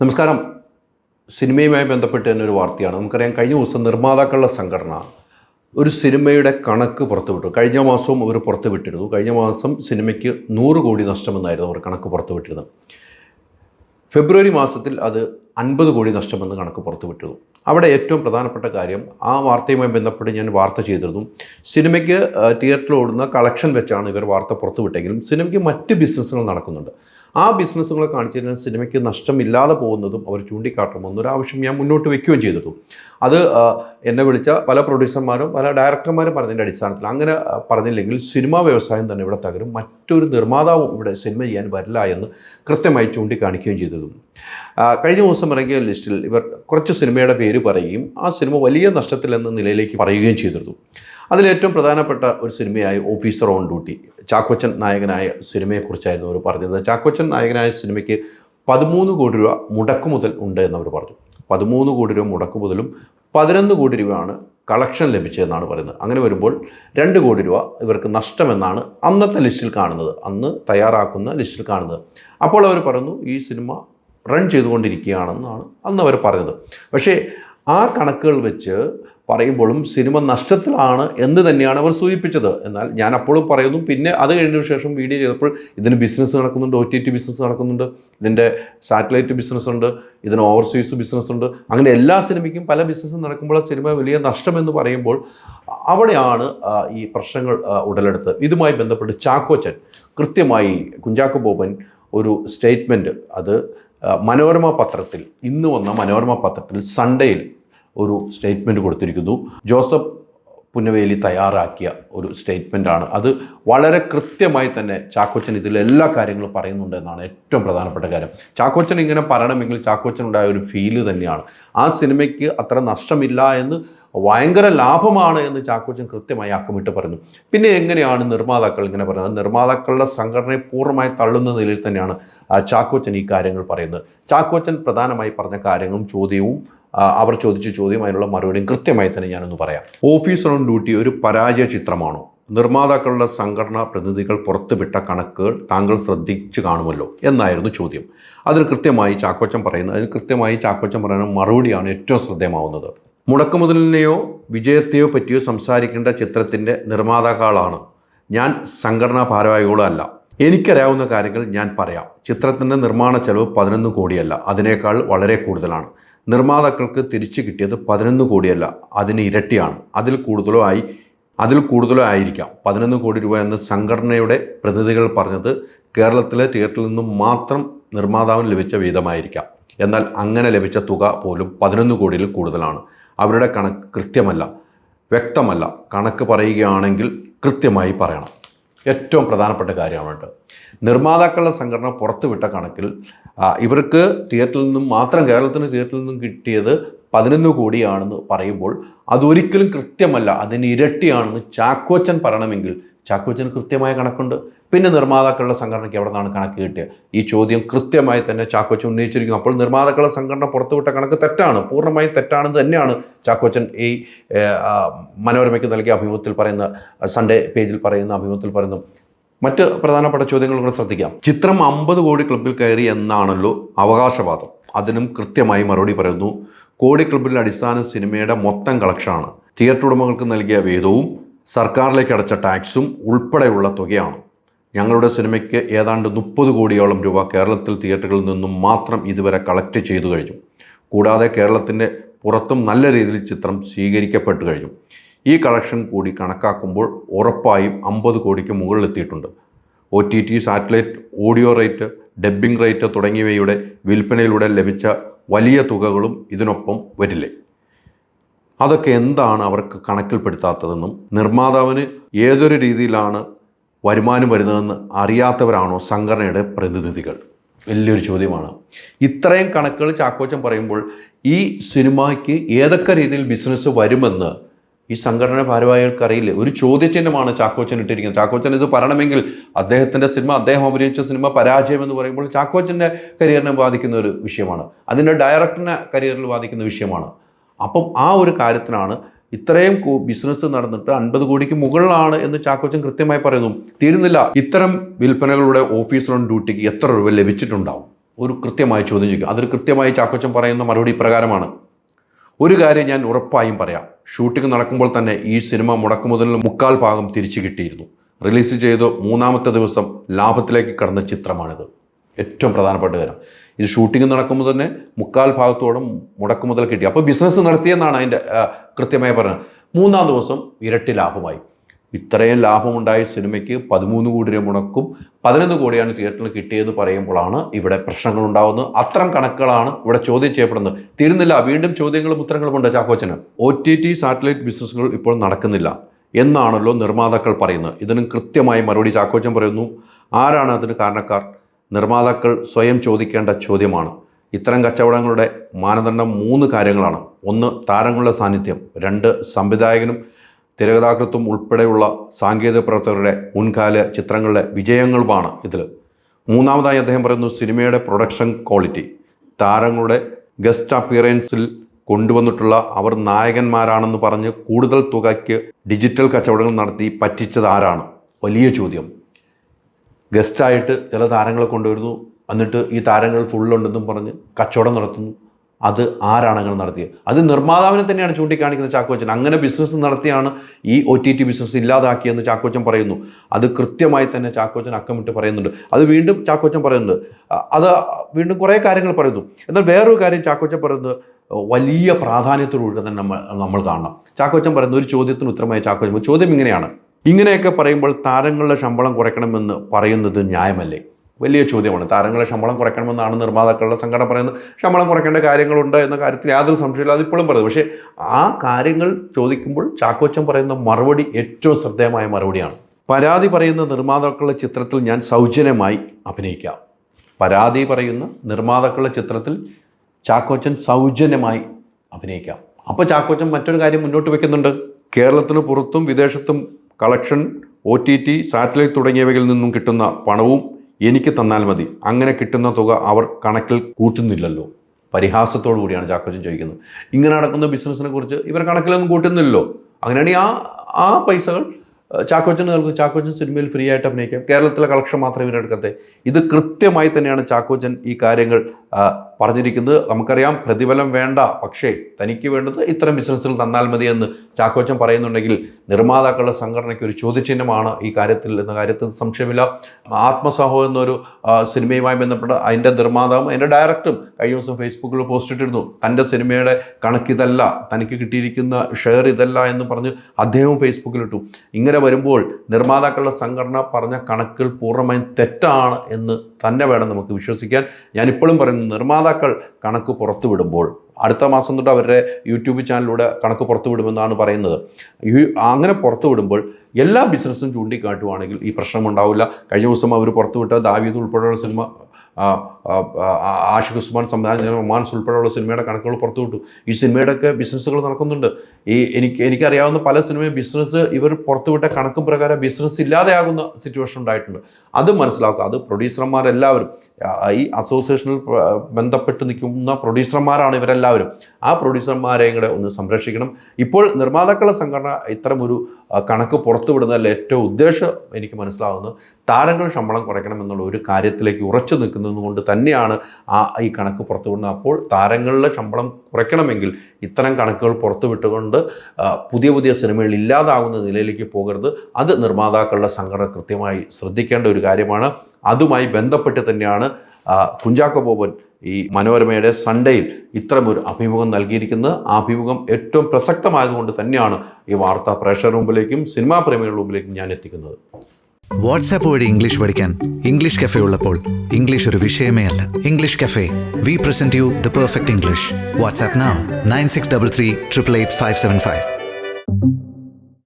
നമസ്കാരം. സിനിമയുമായി ബന്ധപ്പെട്ട് തന്നെ ഒരു വാർത്തയാണ്. നമുക്കറിയാം കഴിഞ്ഞ ദിവസം നിർമ്മാതാക്കളുടെ സംഘടന ഒരു സിനിമയുടെ കണക്ക് പുറത്തുവിട്ടു. കഴിഞ്ഞ മാസവും അവർ പുറത്തുവിട്ടിരുന്നു. കഴിഞ്ഞ മാസം സിനിമയ്ക്ക് നൂറ് കോടി നഷ്ടമെന്നായിരുന്നു അവർ കണക്ക് പുറത്തുവിട്ടിരുന്നത്. ഫെബ്രുവരി മാസത്തിൽ അത് അൻപത് കോടി നഷ്ടമെന്ന് കണക്ക് പുറത്തുവിട്ടിരുന്നു. അവിടെ ഏറ്റവും പ്രധാനപ്പെട്ട കാര്യം ആ വാർത്തയുമായി ബന്ധപ്പെട്ട് ഞാൻ വാർത്ത ചെയ്തിരുന്നു. സിനിമയ്ക്ക് തിയേറ്ററിൽ ഓടുന്ന കളക്ഷൻ വെച്ചാണ് ഇവർ വാർത്ത പുറത്തുവിട്ടെങ്കിലും സിനിമയ്ക്ക് മറ്റ് ബിസിനസ്സുകൾ നടക്കുന്നുണ്ട്. ആ ബിസിനസ്സുകളെ കാണിച്ചിരുന്ന സിനിമയ്ക്ക് നഷ്ടമില്ലാതെ പോകുന്നതും അവർ ചൂണ്ടിക്കാട്ടണമെന്നൊരു ആവശ്യം ഞാൻ മുന്നോട്ട് വെക്കുകയും ചെയ്തിരുന്നു അത് എന്നെ വിളിച്ച പല പ്രൊഡ്യൂസർമാരും പല ഡയറക്ടർമാരും പറഞ്ഞതിന്റെ അടിസ്ഥാനത്തിൽ അങ്ങനെ പറഞ്ഞില്ലെങ്കിൽ സിനിമാ വ്യവസായം തന്നെ ഇവിടെ തകരും. മറ്റൊരു നിർമ്മാതാവും ഇവിടെ സിനിമ ചെയ്യാൻ വരില്ല എന്ന് കൃത്യമായി ചൂണ്ടിക്കാണിക്കുകയും ചെയ്തിരുന്നു കഴിഞ്ഞ ദിവസം ഇറങ്ങിയ ലിസ്റ്റിൽ ഇവർ കുറച്ച് സിനിമയുടെ പേര് പറയുകയും ആ സിനിമ വലിയ നഷ്ടത്തിലെന്ന നിലയിലേക്ക് പറയുകയും ചെയ്തിരുന്നു. അതിലേറ്റവും പ്രധാനപ്പെട്ട ഒരു സിനിമയായി ഓഫീസർ ഓൺ ഡ്യൂട്ടി. ചാക്കോച്ചൻ നായകനായ സിനിമയെക്കുറിച്ചായിരുന്നു അവർ പറഞ്ഞത് ചാക്കോച്ചൻ നായകനായ സിനിമയ്ക്ക് പതിമൂന്ന് കോടി രൂപ മുടക്കു മുതൽ ഉണ്ട് എന്നവർ പറഞ്ഞു. പതിമൂന്ന് കോടി രൂപ മുടക്കു മുതലും പതിനൊന്ന് കോടി രൂപയാണ് കളക്ഷൻ ലഭിച്ചതെന്നാണ് പറയുന്നത്. അങ്ങനെ വരുമ്പോൾ രണ്ട് കോടി രൂപ ഇവർക്ക് നഷ്ടമെന്നാണ് അന്നത്തെ ലിസ്റ്റിൽ കാണുന്നത്. അന്ന് തയ്യാറാക്കുന്ന ലിസ്റ്റിൽ കാണുന്നത്. അപ്പോൾ അവർ പറഞ്ഞു ഈ സിനിമ റൺ ചെയ്തുകൊണ്ടിരിക്കുകയാണെന്നാണ് അന്ന് അവർ പറഞ്ഞത്. പക്ഷേ ആ കണക്കുകൾ വെച്ച് പറയുമ്പോഴും സിനിമ നഷ്ടത്തിലാണ് എന്ന് തന്നെയാണ് അവർ സൂചിപ്പിച്ചത്. എന്നാൽ ഞാൻ അപ്പോഴും പറയുന്നു പിന്നെ അത് കഴിഞ്ഞ ശേഷം വീഡിയോ ചെയ്തപ്പോൾ ഇതിന് ബിസിനസ് നടക്കുന്നുണ്ട് ഒ ടി ടി ബിസിനസ് നടക്കുന്നുണ്ട് ഇതിന്റെ സാറ്റലൈറ്റ് ബിസിനസ് ഉണ്ട് ഇതിന് ഓവർസീസ് ബിസിനസ് ഉണ്ട്. അങ്ങനെ എല്ലാ സിനിമയ്ക്കും പല ബിസിനസ്സും നടക്കുമ്പോൾ ആ സിനിമ വലിയ നഷ്ടമെന്ന് പറയുമ്പോൾ അവിടെയാണ് ഈ പ്രശ്നങ്ങൾ ഉടലെടുത്ത്. ഇതുമായി ബന്ധപ്പെട്ട് ചാക്കോച്ചൻ കൃത്യമായി കുഞ്ചാക്കോ ബോബൻ ഒരു സ്റ്റേറ്റ്മെന്റ് അത് മനോരമ പത്രത്തിൽ ഇന്ന് വന്ന മനോരമ പത്രത്തിൽ സൺഡേയിൽ ഒരു സ്റ്റേറ്റ്മെന്റ് കൊടുത്തിരിക്കുന്നു. ജോസഫ് പുന്നവേലി തയ്യാറാക്കിയ ഒരു സ്റ്റേറ്റ്മെന്റാണ് അത് വളരെ കൃത്യമായി തന്നെ ചാക്കോച്ചൻ ഇതിൽ എല്ലാ കാര്യങ്ങളും പറയുന്നുണ്ട് എന്നാണ് ഏറ്റവും പ്രധാനപ്പെട്ട കാര്യം. ചാക്കോച്ചൻ ഇങ്ങനെ പറയണമെങ്കിൽ ചാക്കോച്ചൻ ഉണ്ടായ ഒരു ഫീൽ തന്നെയാണ്. ആ സിനിമയ്ക്ക് അത്ര നഷ്ടമില്ല എന്ന് ഭയങ്കര ലാഭമാണ് എന്ന് ചാക്കോച്ചൻ കൃത്യമായി അക്കമിട്ട് പറഞ്ഞു. പിന്നെ എങ്ങനെയാണ് നിർമ്മാതാക്കൾ ഇങ്ങനെ പറയുന്നത്? നിർമ്മാതാക്കളുടെ സംഘടനയെ പൂർണമായി തള്ളുന്ന നിലയിൽ തന്നെയാണ് ചാക്കോച്ചൻ ഈ കാര്യങ്ങൾ പറയുന്നത്. ചാക്കോച്ചൻ പ്രധാനമായി പറഞ്ഞ കാര്യങ്ങളും ചോദ്യവും അവർ ചോദിച്ച ചോദ്യം അതിനുള്ള മറുപടിയും കൃത്യമായി തന്നെ ഞാനൊന്ന് പറയാം. ഓഫീസർ ഓൺ ഡ്യൂട്ടി ഒരു പരാജയ ചിത്രമാണോ? നിർമ്മാതാക്കളുടെ സംഘടനാ പ്രതിനിധികൾ പുറത്തുവിട്ട കണക്കുകൾ താങ്കൾ ശ്രദ്ധിച്ചു കാണുമല്ലോ എന്നായിരുന്നു ചോദ്യം. അതിന് കൃത്യമായി ചാക്കോച്ചൻ പറയുന്നത് അതിന് കൃത്യമായി ചാക്കോച്ചൻ പറയുന്ന മറുപടിയാണ് ഏറ്റവും ശ്രദ്ധേയമാവുന്നത്. മുടക്കുമുതലിനെയോ വിജയത്തെയോ പറ്റിയോ സംസാരിക്കേണ്ട ചിത്രത്തിന്റെ നിർമ്മാതാക്കളാണ്. ഞാൻ സംഘടനാ ഭാരവാഹികളോ അല്ല എനിക്കറിയാവുന്ന കാര്യങ്ങൾ ഞാൻ പറയാം. ചിത്രത്തിന്റെ നിർമ്മാണ ചെലവ് പതിനൊന്ന് കോടിയല്ല. അതിനേക്കാൾ വളരെ കൂടുതലാണ്. നിർമ്മാതാക്കൾക്ക് തിരിച്ചു കിട്ടിയത് പതിനൊന്ന് കോടിയല്ല അതിന് ഇരട്ടിയാണ്. അതിൽ കൂടുതലോ ആയി അതിൽ കൂടുതലോ ആയിരിക്കാം പതിനൊന്ന് കോടി രൂപ എന്ന് സംഘടനയുടെ പ്രതിനിധികൾ പറഞ്ഞത് കേരളത്തിലെ തിയേറ്ററിൽ നിന്നും മാത്രം നിർമ്മാതാവിന് ലഭിച്ച വീതമായിരിക്കാം. എന്നാൽ അങ്ങനെ ലഭിച്ച തുക പോലും പതിനൊന്ന് കോടിയിൽ കൂടുതലാണ്. അവരുടെ കണക്ക് കൃത്യമല്ല വ്യക്തമല്ല. കണക്ക് പറയുകയാണെങ്കിൽ കൃത്യമായി പറയണം. ഏറ്റവും പ്രധാനപ്പെട്ട കാര്യമാണ് നിർമ്മാതാക്കളുടെ സംഘടന പുറത്തുവിട്ട കണക്കിൽ ഇവർക്ക് തിയേറ്ററിൽ നിന്നും മാത്രം കേരളത്തിന് തിയേറ്ററിൽ നിന്നും കിട്ടിയത് പതിനൊന്ന് കോടിയാണെന്ന് പറയുമ്പോൾ അതൊരിക്കലും കൃത്യമല്ല. അതിന് ഇരട്ടിയാണെന്ന് ചാക്കോച്ചൻ പറയണമെങ്കിൽ ചാക്കോച്ചൻ കൃത്യമായ കണക്കുണ്ട്. പിന്നെ നിർമ്മാതാക്കളുടെ സംഘടനയ്ക്ക് എവിടെ നിന്നാണ് കണക്ക് കിട്ടിയത്? ഈ ചോദ്യം കൃത്യമായി തന്നെ ചാക്കോച്ചൻ ഉന്നയിച്ചിരിക്കുന്നു. അപ്പോൾ നിർമ്മാതാക്കളുടെ സംഘടന പുറത്തുവിട്ട കണക്ക് തെറ്റാണ്. പൂർണമായും തെറ്റാണെന്ന് തന്നെയാണ് ചാക്കോച്ചൻ ഈ മനോരമയ്ക്ക് നൽകിയ അഭിമുഖത്തിൽ പറയുന്ന സൺഡേ പേജിൽ പറയുന്ന അഭിമുഖത്തിൽ പറയുന്നു. മറ്റ് പ്രധാനപ്പെട്ട ചോദ്യങ്ങൾ കൂടെ ശ്രദ്ധിക്കാം. ചിത്രം അമ്പത് കോടി ക്ലബിൽ കയറി എന്നാണല്ലോ അവകാശവാദം. അതിനും കൃത്യമായി മറുപടി പറയുന്നു. കോടി ക്ലബിൽ അടിസ്ഥാന സിനിമയുടെ മൊത്തം കളക്ഷനാണ്. തിയേറ്റർ ഉടമകൾക്ക് നൽകിയ വേതവും സർക്കാരിലേക്ക് അടച്ച ടാക്സും ഉൾപ്പെടെയുള്ള തുകയാണ്. ഞങ്ങളുടെ സിനിമയ്ക്ക് ഏതാണ്ട് മുപ്പത് കോടിയോളം രൂപ കേരളത്തിൽ തിയേറ്ററുകളിൽ നിന്നും മാത്രം ഇതുവരെ കളക്ട് ചെയ്തു കഴിഞ്ഞു. കൂടാതെ കേരളത്തിന്റെ പുറത്തും നല്ല രീതിയിൽ ചിത്രം സ്വീകരിക്കപ്പെട്ടു കഴിഞ്ഞു. ഈ കളക്ഷൻ കൂടി കണക്കാക്കുമ്പോൾ ഉറപ്പായും അമ്പത് കോടിക്ക് മുകളിലെത്തിയിട്ടുണ്ട്. O T T satellite audio rate dubbing rate തുടങ്ങിയവയുടെ വിൽപ്പനയിലൂടെ ലഭിച്ച വലിയ തുകകളും ഇതിനൊപ്പം വരില്ലേ? അതൊക്കെ എന്താണ് അവർക്ക് കണക്കിൽപ്പെടുത്താത്തതെന്നും നിർമ്മാതാവിന് ഏതൊരു രീതിയിലാണ് വരുമാനം വരുന്നതെന്ന് അറിയാത്തവരാണോ സംഘടനയുടെ പ്രതിനിധികൾ? വലിയൊരു ചോദ്യമാണ്. ഇത്രയും കണക്കുകൾ ചാക്കോച്ചൻ പറയുമ്പോൾ ഈ സിനിമയ്ക്ക് ഏതൊക്കെ രീതിയിൽ ബിസിനസ് വരുമെന്ന് ഈ സംഘടന ഭാരവാഹികൾക്ക് അറിയില്ല? ഒരു ചോദ്യചിഹ്നമാണ് ചാക്കോച്ചൻ ഇട്ടിരിക്കുന്നത്. ചാക്കോച്ചൻ ഇത് പറയണമെങ്കിൽ അദ്ദേഹത്തിന്റെ സിനിമ അദ്ദേഹം അഭിനയിച്ച സിനിമ പരാജയം എന്ന് പറയുമ്പോൾ ചാക്കോച്ചന്റെ കരിയറിനെ ബാധിക്കുന്ന ഒരു വിഷയമാണ്. അതിന്റെ ഡയറക്ടറിനെ കരിയറിൽ ബാധിക്കുന്ന വിഷയമാണ്. അപ്പം ആ ഒരു കാര്യത്തിനാണ് ഇത്രയും ബിസിനസ് നടന്നിട്ട് അൻപത് കോടിക്ക് മുകളിലാണ് എന്ന് ചാക്കോച്ചൻ കൃത്യമായി പറയുന്നു. തീരുന്നില്ല. ഇത്തരം വിൽപ്പനകളുടെ ഓഫീസർ ഡ്യൂട്ടിക്ക് എത്ര രൂപ ലഭിച്ചിട്ടുണ്ടാവും? ഒരു കൃത്യമായി ചോദ്യം ചോദിക്കും. അതൊരു കൃത്യമായി ചാക്കോച്ചൻ പറയുന്ന മറുപടി ഇപ്രകാരമാണ്. ഒരു കാര്യം ഞാൻ ഉറപ്പായും പറയാം. ഷൂട്ടിംഗ് നടക്കുമ്പോൾ തന്നെ ഈ സിനിമ മുടക്കു മുതൽ മുക്കാൽ ഭാഗം തിരിച്ചു കിട്ടിയിരുന്നു. റിലീസ് ചെയ്ത് മൂന്നാമത്തെ ദിവസം ലാഭത്തിലേക്ക് കടന്ന ചിത്രമാണിത്. ഏറ്റവും പ്രധാനപ്പെട്ട കാര്യം. ഇത് ഷൂട്ടിംഗ് നടക്കുമ്പോൾ തന്നെ മുക്കാൽ ഭാഗത്തോടും ഭാഗത്തോളം മുടക്കുമുതൽ കിട്ടി. അപ്പോൾ ബിസിനസ് നടത്തിയെന്നാണ് അതിന്റെ കൃത്യമായി പറഞ്ഞത്. മൂന്നാം ദിവസം ഇരട്ടി ലാഭമായി. ഇത്രയും ലാഭമുണ്ടായ സിനിമയ്ക്ക് പതിമൂന്ന് കോടി രൂപ മുടക്കും. പതിനൊന്ന് കോടിയാണ് തിയേറ്ററിൽ കിട്ടിയെന്ന് പറയുമ്പോഴാണ് ഇവിടെ പ്രശ്നങ്ങൾ ഉണ്ടാകുന്നത്. അത്തരം കണക്കുകളാണ് ഇവിടെ ചോദ്യം ചെയ്യപ്പെടുന്നത്. തീരുന്നില്ല. വീണ്ടും ചോദ്യങ്ങളും ഉത്തരങ്ങളും ഉണ്ട് ചാക്കോച്ചന്. ഒ ടി ടി സാറ്റലൈറ്റ് ബിസിനസ്സുകൾ ഇപ്പോൾ നടക്കുന്നില്ല എന്നാണല്ലോ നിർമ്മാതാക്കൾ പറയുന്നത്. ഇതിനും കൃത്യമായി മറുപടി ചാക്കോച്ചൻ പറയുന്നു. ആരാണ് അതിന് കാരണക്കാർ? നിർമ്മാതാക്കൾ സ്വയം ചോദിക്കേണ്ട ചോദ്യമാണ്. ഇത്തരം കച്ചവടങ്ങളുടെ മാനദണ്ഡം മൂന്ന് കാര്യങ്ങളാണ്. ഒന്ന് താരങ്ങളുടെ സാന്നിധ്യം. രണ്ട് സംവിധായകനും തിരകഥാകൃത്തും ഉൾപ്പെടെയുള്ള സാങ്കേതിക പ്രവർത്തകരുടെ മുൻകാല ചിത്രങ്ങളുടെ വിജയങ്ങളുമാണ് ഇതിൽ മൂന്നാമതായി അദ്ദേഹം പറയുന്നു സിനിമയുടെ പ്രൊഡക്ഷൻ ക്വാളിറ്റി. താരങ്ങളുടെ ഗസ്റ്റ് അപ്പിയറൻസിൽ കൊണ്ടുവന്നിട്ടുള്ള അവർ നായകന്മാരാണെന്ന് പറഞ്ഞ് കൂടുതൽ തുകയ്ക്ക് ഡിജിറ്റൽ കച്ചവടങ്ങൾ നടത്തി പറ്റിച്ചത് ആരാണ്? വലിയ ചോദ്യം. ഗസ്റ്റായിട്ട് ചില താരങ്ങളെ കൊണ്ടുവരുന്നു. എന്നിട്ട് ഈ താരങ്ങൾ ഫുള്ളുണ്ടെന്നും പറഞ്ഞ് കച്ചവടം നടത്തുന്നു. അത് ആരാണ് അങ്ങനെ നടത്തിയത്? അത് നിർമ്മാതാവിനെ തന്നെയാണ് ചൂണ്ടിക്കാണിക്കുന്നത് ചാക്കോച്ചൻ. അങ്ങനെ ബിസിനസ് നടത്തിയാണ് ഈ ഒ ടി ടി ബിസിനസ് ഇല്ലാതാക്കിയെന്ന് ചാക്കോച്ചൻ പറയുന്നു. അത് കൃത്യമായി തന്നെ ചാക്കോച്ചൻ അക്കമിട്ട് പറയുന്നുണ്ട്. അത് വീണ്ടും ചാക്കോച്ചൻ പറയുന്നുണ്ട്. അത് വീണ്ടും കുറേ കാര്യങ്ങൾ പറയുന്നു. എന്നാൽ വേറൊരു കാര്യം ചാക്കോച്ചൻ പറയുന്നത് വലിയ പ്രാധാന്യത്തോടുകൂടി തന്നെ നമ്മൾ നമ്മൾ കാണണം. ചാക്കോച്ചൻ പറയുന്ന ഒരു ചോദ്യത്തിന് ഉത്തരമായി ചാക്കോച്ചൻ ചോദ്യം ഇങ്ങനെയാണ്. ഇങ്ങനെയൊക്കെ പറയുമ്പോൾ താരങ്ങളുടെ ശമ്പളം കുറയ്ക്കണമെന്ന് പറയുന്നത് ന്യായമല്ലേ? വലിയ ചോദ്യമാണ്. താരങ്ങളുടെ ശമ്പളം കുറയ്ക്കണമെന്നാണ് നിർമ്മാതാക്കളുടെ സംഘടന പറയുന്നത്. ശമ്പളം കുറയ്ക്കേണ്ട കാര്യങ്ങളുണ്ട് എന്ന കാര്യത്തിൽ യാതൊരു സംശയമില്ല അതിപ്പോഴും പറയുന്നത്. പക്ഷേ ആ കാര്യങ്ങൾ ചോദിക്കുമ്പോൾ ചാക്കോച്ചൻ പറയുന്ന മറുപടി ഏറ്റവും ശ്രദ്ധേയമായ മറുപടിയാണ്. പരാതി പറയുന്ന നിർമ്മാതാക്കളുടെ ചിത്രത്തിൽ ഞാൻ സൗജന്യമായി അഭിനയിക്കാം. പരാതി പറയുന്ന നിർമ്മാതാക്കളുടെ ചിത്രത്തിൽ ചാക്കോച്ചൻ സൗജന്യമായി അഭിനയിക്കാം. അപ്പോൾ ചാക്കോച്ചൻ മറ്റൊരു കാര്യം മുന്നോട്ട് വെക്കുന്നുണ്ട്. കേരളത്തിന് പുറത്തും വിദേശത്തും collection O T T satellite തുടങ്ങിയവയിൽ നിന്നും കിട്ടുന്ന പണവും എനിക്ക് തന്നാൽ മതി. അങ്ങനെ കിട്ടുന്ന തുക അവർ കണക്കിൽ കൂട്ടുന്നില്ലല്ലോ. പരിഹാസത്തോടു കൂടിയാണ് ചാക്കോച്ചൻ ചോദിക്കുന്നത്. ഇങ്ങനെ നടക്കുന്ന ബിസിനസ്സിനെ കുറിച്ച് ഇവർ കണക്കിലൊന്നും കൂട്ടുന്നില്ലല്ലോ. അങ്ങനെയാണെങ്കിൽ ആ ആ പൈസകൾ ചാക്കോച്ചൻ നൽകും ചാക്കോച്ചൻ സിനിമയിൽ ഫ്രീ ആയിട്ട് അഭിനയിക്കാം. കേരളത്തിലെ കളക്ഷൻ മാത്രമേ ഇവരെടുക്കത്തെ. ഇത് കൃത്യമായി തന്നെയാണ് ചാക്കോച്ചൻ ഈ കാര്യങ്ങൾ പറഞ്ഞിരിക്കുന്നത് നമുക്കറിയാം പ്രതിഫലം വേണ്ട പക്ഷേ തനിക്ക് വേണ്ടത് ഇത്തരം ബിസിനസ്സുകൾ തന്നാൽ മതി എന്ന് ചാക്കോച്ചൻ പറയുന്നുണ്ടെങ്കിൽ നിർമ്മാതാക്കളുടെ സംഘടനയ്ക്ക് ഒരു ചോദ്യചിഹ്നമാണ് ഈ കാര്യത്തിൽ എന്ന കാര്യത്തിൽ സംശയമില്ല. ആത്മസഹോ എന്നൊരു സിനിമയുമായി ബന്ധപ്പെട്ട അതിന്റെ നിർമ്മാതാവും അതിന്റെ ഡയറക്ടറും കഴിഞ്ഞ ദിവസം ഫേസ്ബുക്കിൽ പോസ്റ്റ് ഇട്ടിരുന്നു. തന്റെ സിനിമയുടെ കണക്കിതല്ല തനിക്ക് കിട്ടിയിരിക്കുന്ന ഷെയർ ഇതല്ല എന്ന് പറഞ്ഞ് അദ്ദേഹവും ഫേസ്ബുക്കിലിട്ടു ഇങ്ങനെ വരുമ്പോൾ നിർമ്മാതാക്കളുടെ സംഘടന പറഞ്ഞ കണക്കുകൾ പൂർണമായും തെറ്റാണ് എന്ന് തന്നെ വേണം നമുക്ക് വിശ്വസിക്കാൻ. ഞാനിപ്പോഴും പറയുന്നു നിർമ്മാതാക്കൾ കണക്ക് പുറത്തുവിടുമ്പോൾ അടുത്ത മാസം തൊട്ട് അവരുടെ യൂട്യൂബ് ചാനലിലൂടെ കണക്ക് പുറത്തുവിടുമെന്നാണ് പറയുന്നത്. അങ്ങനെ പുറത്തുവിടുമ്പോൾ എല്ലാ ബിസിനസ്സും ചൂണ്ടിക്കാട്ടുവാണെങ്കിൽ ഈ പ്രശ്നം ഉണ്ടാവില്ല കഴിഞ്ഞ ദിവസം അവർ പുറത്തുവിട്ട ദാവീദ് ഉൾപ്പെടെയുള്ള സിനിമ ആഷിഖ് ഉസ്മാൻ സംവിധാനം ചെയ്ത റൊമാൻസ് ഉൾപ്പെടെയുള്ള സിനിമയുടെ കണക്കുകൾ പുറത്തുവിട്ടു ഈ സിനിമയുടെയൊക്കെ ബിസിനസ്സുകൾ നടക്കുന്നുണ്ട്. ഈ എനിക്ക് എനിക്കറിയാവുന്ന പല സിനിമയും ബിസിനസ് ഇവർ പുറത്തുവിട്ട കണക്കും പ്രകാരം ബിസിനസ് ഇല്ലാതെയാകുന്ന സിറ്റുവേഷൻ ഉണ്ടായിട്ടുണ്ട്. അത് മനസ്സിലാക്കുക. അത് പ്രൊഡ്യൂസർമാരെല്ലാവരും ഈ അസോസിയേഷനിൽ ബന്ധപ്പെട്ട് നിൽക്കുന്ന പ്രൊഡ്യൂസർമാരാണ് ഇവരെല്ലാവരും. ആ പ്രൊഡ്യൂസർമാരെയും കൂടെ ഒന്ന് സംരക്ഷിക്കണം. ഇപ്പോൾ നിർമ്മാതാക്കളുടെ സംഘടന ഇത്തരമൊരു കണക്ക് പുറത്തുവിടുന്നതിൽ ഏറ്റവും ഉദ്ദേശം എനിക്ക് മനസ്സിലാവുന്നത് താരങ്ങൾ ശമ്പളം കുറയ്ക്കണം എന്നുള്ള ഒരു കാര്യത്തിലേക്ക് ഉറച്ചു നിൽക്കുന്നത് കൊണ്ട് തന്നെയാണ് ആ ഈ കണക്ക് പുറത്തുവിടുന്നത് അപ്പോൾ താരങ്ങളുടെ ശമ്പളം കുറയ്ക്കണമെങ്കിൽ ഇത്തരം കണക്കുകൾ പുറത്തുവിട്ടുകൊണ്ട് വിട്ടുകൊണ്ട് പുതിയ പുതിയ സിനിമകൾ ഇല്ലാതാകുന്ന നിലയിലേക്ക് പോകരുത്. അത് നിർമ്മാതാക്കളുടെ സംഘടന കൃത്യമായി ശ്രദ്ധിക്കേണ്ട ഒരു കാര്യമാണ്. അതുമായി ബന്ധപ്പെട്ട് തന്നെയാണ് കുഞ്ചാക്കോ ബോബൻ ഈ മനോരമയുടെ സൺഡേയിൽ ഇത്തരമൊരു അഭിമുഖം നൽകിയിരിക്കുന്നത്. ആ അഭിമുഖം ഏറ്റവും പ്രസക്തമായതുകൊണ്ട് തന്നെയാണ് ഈ വാർത്ത പ്രേക്ഷകരുടെ മുമ്പിലേക്കും സിനിമാ പ്രേമികളുടെ മുമ്പിലേക്കും ഞാൻ എത്തിക്കുന്നത്. വാട്സാപ്പ് വഴി ഇംഗ്ലീഷ് പഠിക്കാൻ ഇംഗ്ലീഷ് കഫേ ഉള്ളപ്പോൾ ഇംഗ്ലീഷ് ഒരു വിഷയമേ അല്ല. English cafe we present you the perfect English WhatsApp nine six double three triple eight five seven five